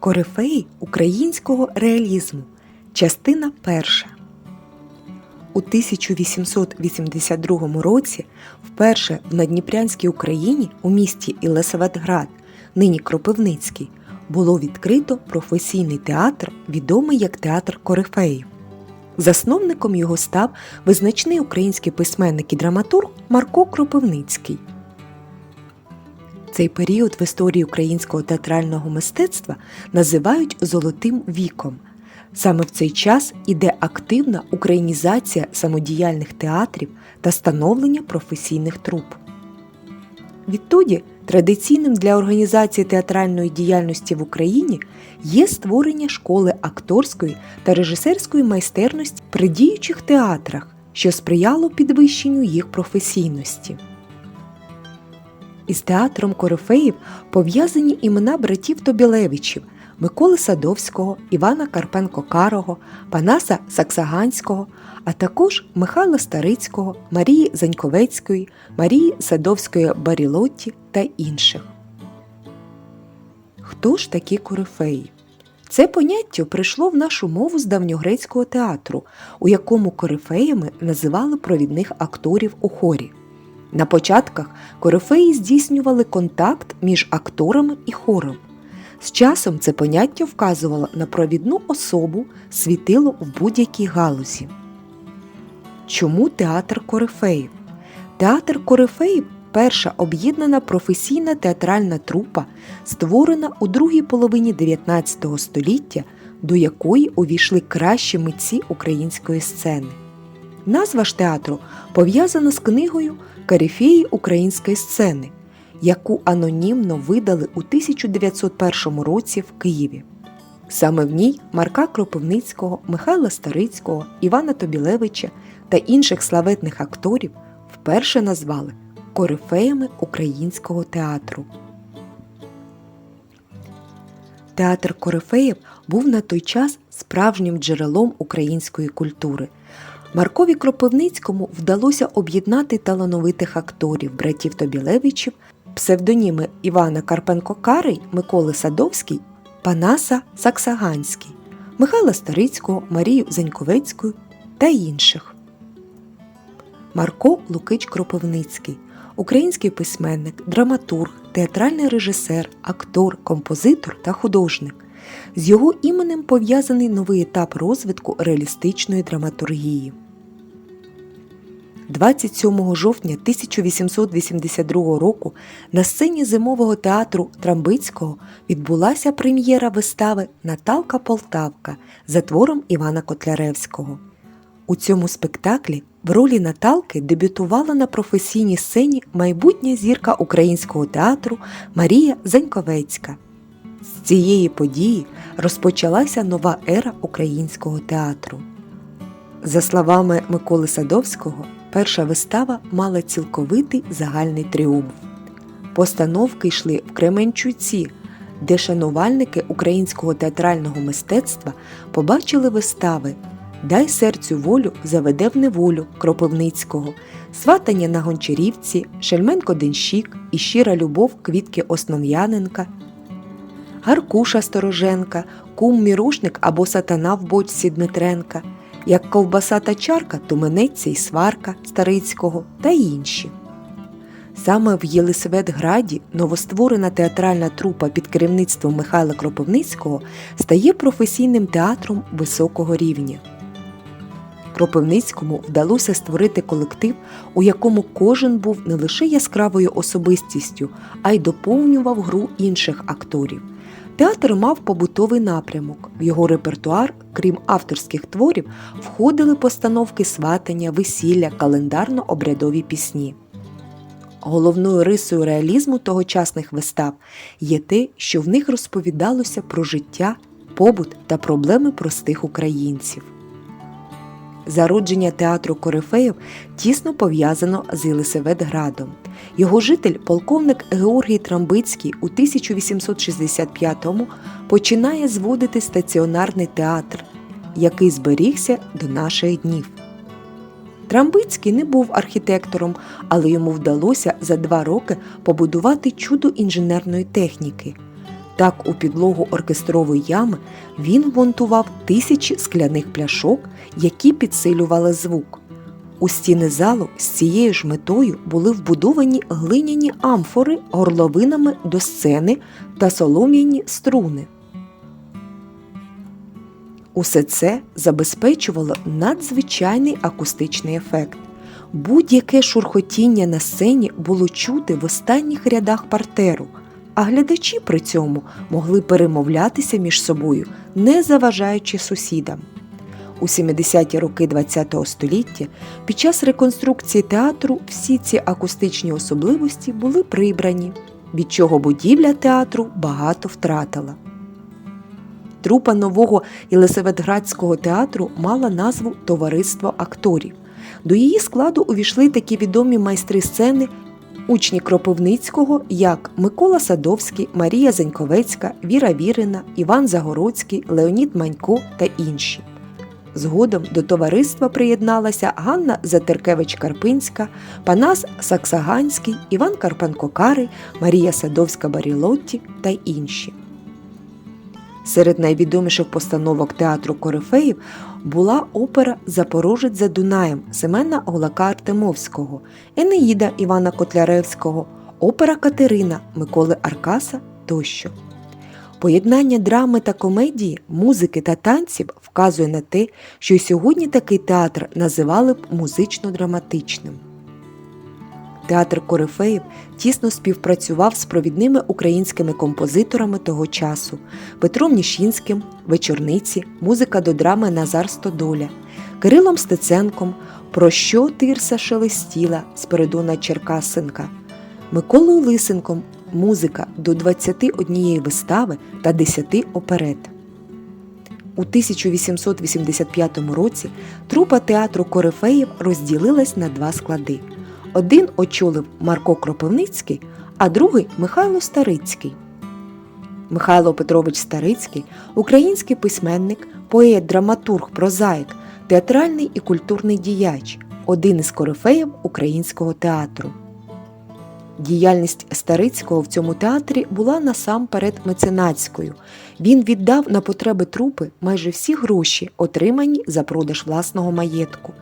Корифеї українського реалізму. Частина перша. У 1882 році вперше в Надніпрянській Україні у місті Ілесаветград, нині Кропивницький, було відкрито професійний театр, відомий як театр Корифеїв. Засновником його став визначний український письменник і драматург Марко Кропивницький. Цей період в історії українського театрального мистецтва називають золотим віком. Саме в цей час іде активна українізація самодіяльних театрів та становлення професійних труп. Відтоді традиційним для організації театральної діяльності в Україні є створення школи акторської та режисерської майстерності при діючих театрах, що сприяло підвищенню їх професійності. Із театром Корифеїв пов'язані імена братів Тобілевичів Миколи Садовського, Івана Карпенко-Карого, Панаса Саксаганського, а також Михайла Старицького, Марії Заньковецької, Марії Садовської Барілотті та інших. Хто ж такі корифеї? Це поняття прийшло в нашу мову з давньогрецького театру, у якому корифеями називали провідних акторів у хорі. На початках корифеї здійснювали контакт між акторами і хором. З часом це поняття вказувало на провідну особу світило в будь-якій галузі. Чому театр корифеїв? Театр корифеїв перша об'єднана професійна театральна трупа, створена у другій половині 19 століття, до якої увійшли кращі митці української сцени. Назва ж театру пов'язана з книгою Карифеї української сцени, яку анонімно видали у 1901 році в Києві. Саме в ній Марка Кропивницького, Михайла Старицького, Івана Тобілевича та інших славетних акторів вперше назвали корифеями українського театру. Театр Корифеїв був на той час справжнім джерелом української культури. Маркові Кропивницькому вдалося об'єднати талановитих акторів братів Тобілевичів, псевдоніми Івана Карпенко-Карий, Миколи Садовський, Панаса Саксаганський, Михайла Старицького, Марію Заньковецьку та інших. Марко Лукич Кропивницький український письменник, драматург, театральний режисер, актор, композитор та художник. З його іменем пов'язаний новий етап розвитку реалістичної драматургії. 27 жовтня 1882 року на сцені зимового театру Трамбицького відбулася прем'єра вистави Наталка Полтавка за твором Івана Котляревського. У цьому спектаклі в ролі Наталки дебютувала на професійній сцені майбутня зірка українського театру Марія Заньковецька. З цієї події розпочалася нова ера українського театру. За словами Миколи Садовського, перша вистава мала цілковитий загальний тріумф. Постановки йшли в Кременчуці, де шанувальники українського театрального мистецтва побачили вистави Дай серцю волю заведе в неволю Кропивницького, сватання на Гончарівці, Шельменко Денщик і щира любов квітки Основ'яненка, Гаркуша Стороженка, Кум Мірушник або Сатана в бочці Дмитренка, як ковбаса та чарка, Туменеця й сварка Старицького та інші. Саме в Єлисаветграді новостворена театральна трупа під керівництвом Михайла Кропивницького стає професійним театром високого рівня. Кропивницькому вдалося створити колектив, у якому кожен був не лише яскравою особистістю, а й доповнював гру інших акторів. Театр мав побутовий напрямок. В його репертуар, крім авторських творів, входили постановки сватання, весілля, календарно-обрядові пісні. Головною рисою реалізму тогочасних вистав є те, що в них розповідалося про життя, побут та проблеми простих українців. Зародження театру Корифеїв тісно пов'язано з Єлисаветградом. Його житель, полковник Георгій Трамбицький, у 1865-му починає зводити стаціонарний театр, який зберігся до наших днів. Трамбицький не був архітектором, але йому вдалося за два роки побудувати чудо інженерної техніки. Так, у підлогу оркестрової ями він вмонтував тисячі скляних пляшок, які підсилювали звук. У стіни залу з цією ж метою були вбудовані глиняні амфори горловинами до сцени та солом'яні струни. Усе це забезпечувало надзвичайний акустичний ефект. Будь-яке шурхотіння на сцені було чути в останніх рядах партеру, а глядачі при цьому могли перемовлятися між собою, не заважаючи сусідам. У 70-ті роки ХХ століття під час реконструкції театру всі ці акустичні особливості були прибрані, від чого будівля театру багато втратила. Трупа нового Єлисаветградського театру мала назву Товариство акторів. До її складу увійшли такі відомі майстри сцени, учні Кропивницького, як Микола Садовський, Марія Заньковецька, Віра Вірина, Іван Загородський, Леонід Манько та інші. Згодом до товариства приєдналася Ганна Затеркевич-Карпинська, Панас Саксаганський, Іван Карпенко-Карий, Марія Садовська-Барілотті та інші. Серед найвідоміших постановок театру Корифеїв була опера Запорожець за Дунаєм Семена Голака Артемовського, Енеїда Івана Котляревського, опера Катерина Миколи Аркаса тощо. Поєднання драми та комедії, музики та танців вказує на те, що й сьогодні такий театр називали б музично-драматичним. Театр Корифеїв тісно співпрацював з провідними українськими композиторами того часу Петром Ніщинським, Вечорниці, музика до драми Назар Стодоля, Кирилом Стеценком, Про що тирса шелестіла Спиридона Черкасенка, Миколою Лисенком, музика до 21 вистави та 10 оперет. У 1885 році трупа театру Корифеїв розділилась на два склади. Один очолив Марко Кропивницький, а другий Михайло Старицький. Михайло Петрович Старицький український письменник, поет, драматург, прозаїк, театральний і культурний діяч, один із корифеїв українського театру. Діяльність Старицького в цьому театрі була насамперед меценатською. Він віддав на потреби трупи майже всі гроші, отримані за продаж власного маєтку.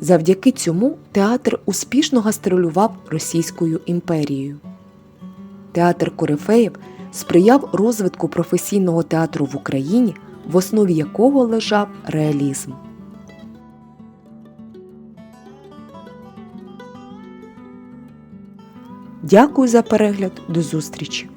Завдяки цьому театр успішно гастролював Російською імперією. Театр Корифеїв сприяв розвитку професійного театру в Україні, в основі якого лежав реалізм. Дякую за перегляд. До зустрічі!